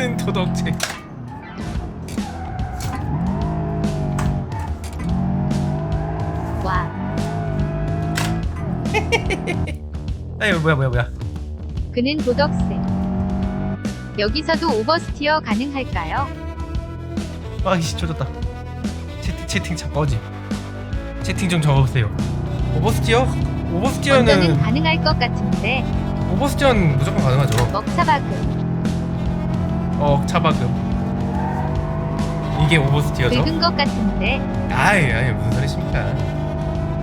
그는 도덕체. 와, 아니 뭐야 뭐야 뭐야. 그는 도덕새. 여기서도 오버스티어 가능할까요? 아이씨 조졌다. 채팅 채팅 참 꺼지. 채팅 좀 적어보세요. 오버스티어? 오버스티어는 가능할 것 같은데 오버스티어는 무조건 가능하죠. 먹사박음 어 차박음. 이게 오버스티어죠? 긁은 것 같은데 아이 아이 무슨 소리십니까?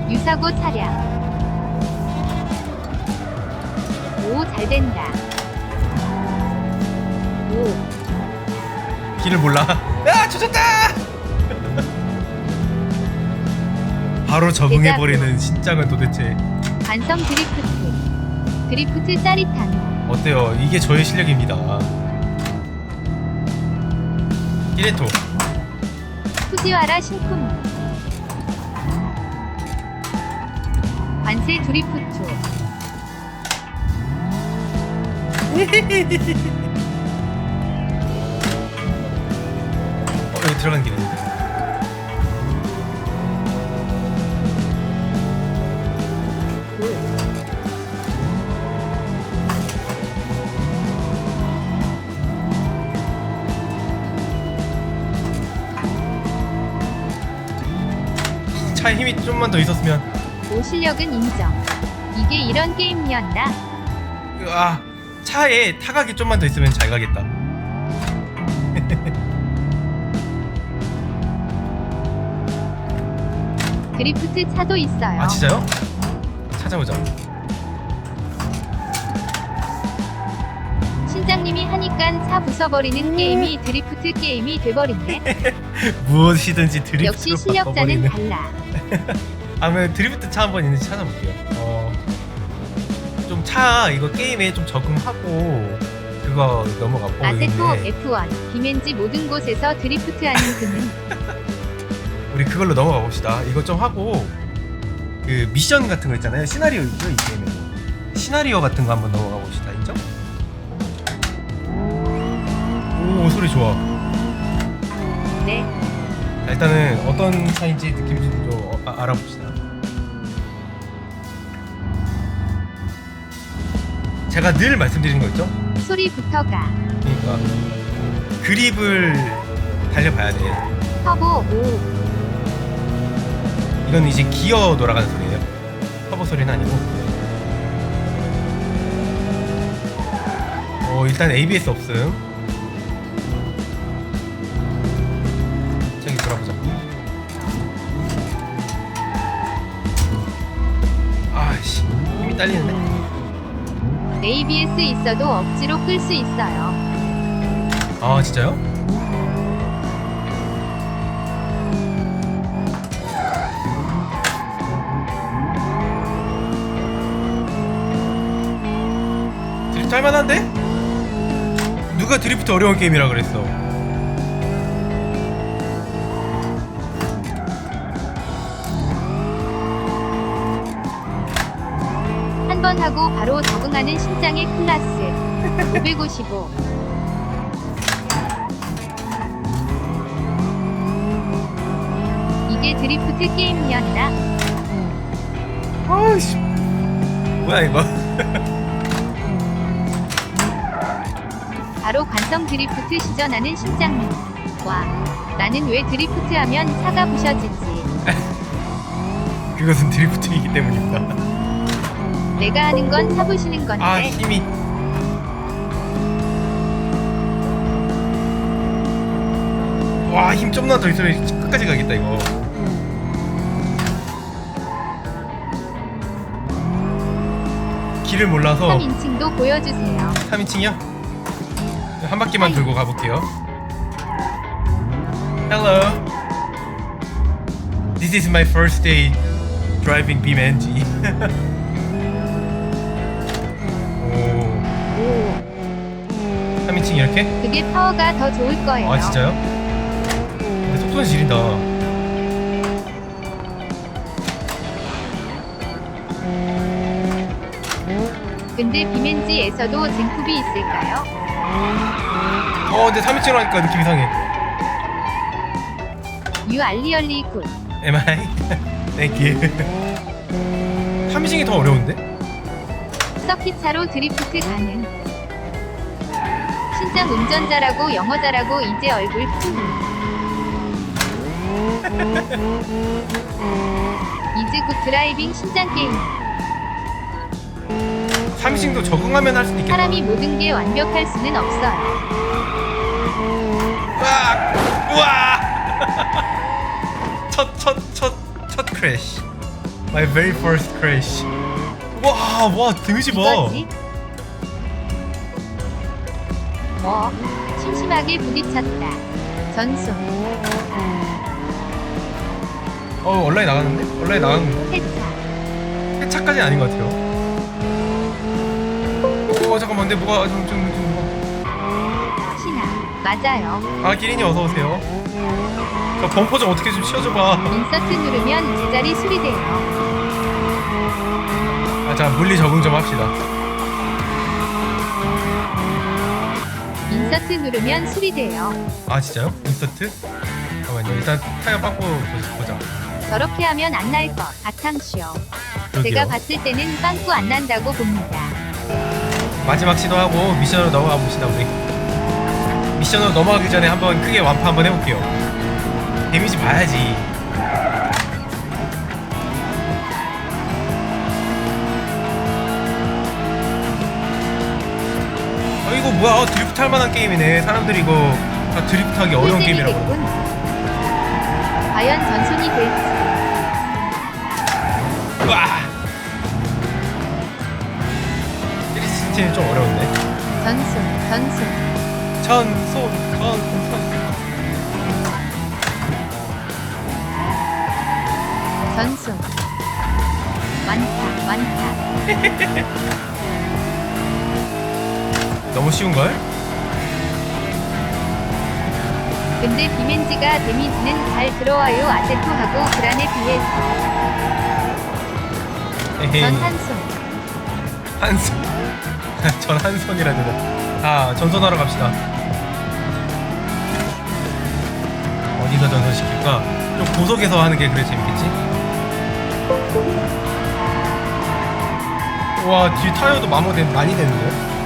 유사고 차량 오 잘된다 오 길을 몰라. 아 조졌다. 바로 적응해버리는 신장은 도대체 반성 드리프트 드리프트 짜릿한 어때요? 이게 저의 실력입니다. 이레토. 후지와라 신쿠무 관세 드리프트 어, 여기 들어간 길인데. 차에 힘이 좀만 더 있었으면 오 실력은 인정 이게 이런 게임이었나 아 차에 타각이 좀만 더 있으면 잘 가겠다. 드리프트 차도 있어요 아 진짜요? 찾아보자. 신장님이 하니깐 차 부숴버리는 게임이 드리프트 게임이 돼버리네 무엇이든지 드리프트로 역시 실력자는 바꿔버리는. 달라 아면 드리프트 차 한번 있는지 찾아볼게요. 어, 좀 차 이거 게임에 좀 적응하고 그거 넘어가 어, 여기 아세토 있네. F1 김엔지 모든 곳에서 드리프트하는 그는 우리 그걸로 넘어가 봅시다. 이거 좀 하고 그 미션 같은 거 있잖아요. 시나리오 있죠 이 게임에. 시나리오 같은 거 한번 넘어가 봅시다. 인정? 오 소리 좋아. 네 자, 일단은 어떤 차인지 느낌 좀 어, 아- 알아봅시다. 제가 늘 말씀드린 거 있죠? 소리부터가 그러니까 그립을 달려봐야 돼. 터보 오 이건 이제 기어 돌아가는 소리예요. 터보 소리는 아니고. 어 일단 ABS 없음. 딸리는데. ABS 있어도 억지로 끌 수 있어요 아 진짜요? 드리프트 할만한데? 누가 드리프트 어려운 게임이라 그랬어 한번 하고 바로 적응하는 신장의 클라스. 555 이게 드리프트 게임이었나? 아이씨. 뭐야 이거? 바로 관성 드리프트 시전하는 신장님. 와 나는 왜 드리프트하면 차가 부셔지지? 그것은 드리프트이기 때문입니다 내가 하는 건차 부시는 건데. 아 힘이 와 힘 좀만 더 있으면 끝까지 가겠다 이거. 길을 몰라서. 3인칭도 보여주세요. 3인칭이요? 한 바퀴만 돌고 가볼게요. Hello. This is my first day driving BeamNG 이렇게? 그게 파워가 더 좋을 거예요 아 진짜요? 근데 속도는 지린다 근데 비멘지에서도 젠쿱이 있을까요? 어 근데 3인칭으로 하니까 느낌 이상해 유 알리얼리 굿. Am I? Thank you 3인칭이 더 어려운데? 서킷 차로 드리프트 가능. 신장 운전 잘하고 영어 잘하고 이제 얼굴 푸. 이즈 굿 드라이빙 신장 게임. 3인칭도 적응하면 할 수도 있겠다 사람이 모든 게 완벽할 수는 없어요. 우와! 우와! 첫, 첫, 첫, 첫 크래쉬. My very first crash. 와, 와, 데미지 봐. 이거지? 뭐 심심하게 부딪혔다. 전송 어, 온라인 나가는데? 온라인 거. 세차 회차까지는 아닌 것 같아요. 어, 잠깐만, 근데 뭐가 좀, 좀, 좀. 신화 맞아요. 아, 기린이 어서 오세요. 저 범퍼 좀 어떻게 좀 치워줘봐. 인서트 누르면 제자리 수리돼요. 아, 자, 물리 적응 좀 합시다. 인서트 누르면 수리돼요. 아, 진짜요? 인서트? 잠깐만요. 일단 타이어 보- 보자. 저렇게 하면 안 날 것. 그러게요. 제가 봤을 때는 빵꾸 안 난다고 봅니다. 마지막 시도하고 미션으로 넘어가 봅시다 우리 미션으로 넘어가기 전에 한번 크게 완파 한번 해볼게요 데미지 봐야지 이거 뭐야 드리프트 할 만한 게임이네 사람들이 이거 다 드리프트 하기 어려운 게임이라고 꿀잼이겠군. 과연 전손이 될지. 와 시스템이 좀 어려운데 전손, 전손. 전손 전손 전손. 많다, 많다. 너무 쉬운걸? 근데 비멘지가 데미지는 잘 들어와요. 아세토하고 그란에 비해서. 에헤이. 전 한손. 한손 전 한손이라는 아 전손하러 갑시다 어디서 전손시킬까? 좀 고속에서 하는 게 그래 재밌겠지? 와 뒤에 타이어도 마모 된 많이 되는데?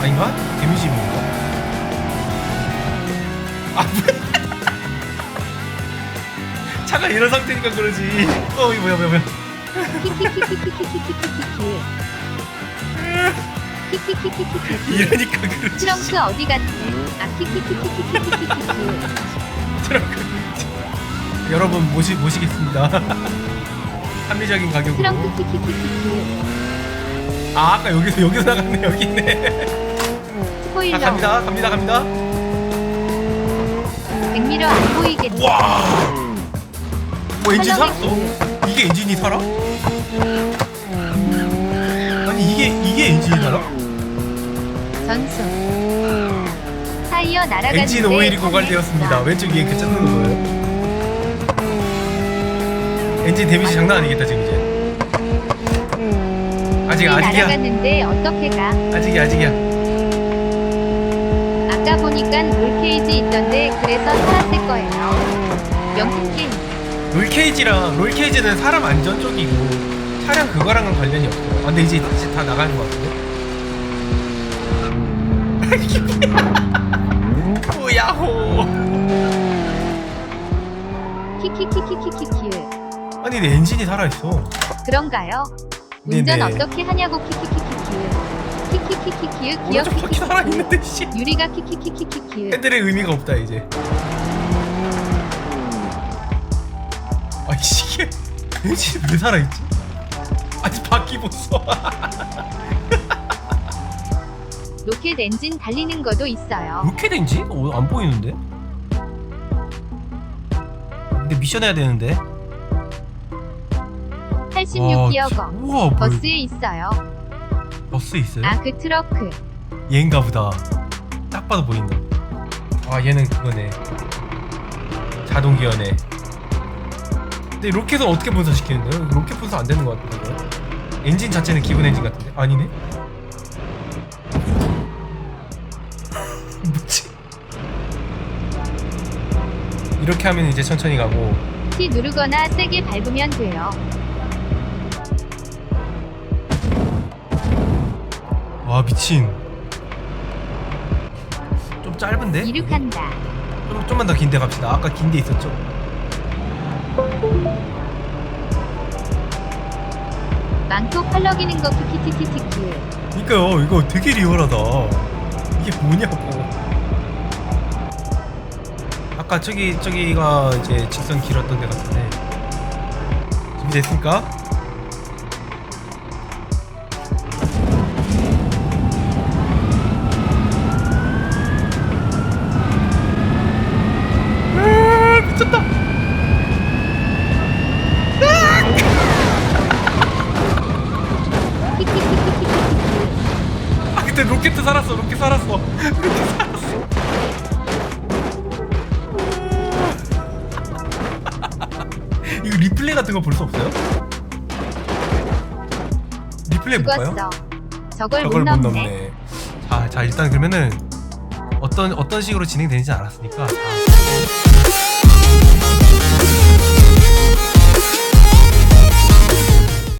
아닌가? 데미지 입는가? 아 차가 이런 상태니까 그러지 어 이거 뭐야 뭐야 뭐야. 이러니까 그러지 트렁크 어디 갔지? 아. 트렁크 여러분 모시 모시겠습니다. 합리적인 가격으로. 아 아까 여기서 여기서 나갔네 여기 있네. 스포일러. 아 갑니다 갑니다 갑니다. 백미러 안 보이겠지? 와. 뭐 엔진 살았어? 이게 엔진이 살아? 아니 이게 이게 엔진이 살아? 전송. 타이어 날아가는데 엔진 오일이 참 고갈되었습니다. 왼쪽 위에 괜찮은 거예요. 엔진 데미지 장난 아니겠다 지금 이제. 아직 아직이야. 날아갔는데 어떻게 가? 아직이야 아직이야. 아까 보니까 롤케이지 있던데 그래서 살았을 거예요. 명품 게임. 롤케이지랑 롤케이지는 사람 안전 쪽이고 차량 그거랑은 관련이 없어. 아, 근데 이제 다시 다 나가는 것 같은데. 오야호. 키키키키키키키. 아니 내 엔진이 살아 있어. 그런가요? 운전 네네. 어떻게 하냐고 키키키키키 키. 키키키키키 기억 오른쪽 바퀴 살아 키키키. 있는데 씨. 유리가 키키키키키키. 핸들의 의미가 없다 이제. 아이씨 이게 엔진 왜 살아 있지? 아직 바퀴 못 써. 로켓 엔진 달리는 것도 있어요. 로켓 엔진? 어, 안 보이는데? 근데 미션 해야 되는데. 86기어 진- 검. 우와 뭐 버스에 있어요. 버스 있어요? 아 그 트럭크 그. 얘인가 보다. 딱 봐도 보인다. 아 얘는 그거네. 자동 기어네. 근데 로켓은 어떻게 분사시키는데요? 로켓 분사 안 되는 것 같은데. 엔진 자체는 기본 엔진 같은데? 아니네. 뭐지? 이렇게 하면 이제 천천히 가고 T 누르거나 세게 밟으면 돼요 와 미친 좀 짧은데? 이륙한다. 좀, 좀만 더 긴데 갑시다 아까 긴 데 있었죠? 망토 펄럭이는 거 키키키키키키. 그니까요 이거 되게 리얼하다 이게 뭐냐고 아까 저기 저기가 이제 직선 길었던 데 같은데 준비됐습니까? 리플레이 같은 거 볼 수 없어요? 리플레이 못 봐요? 죽었어. 저걸, 저걸 못못 넘네. 자, 자 일단 그러면은 어떤 어떤 식으로 진행되는지 알았으니까 자,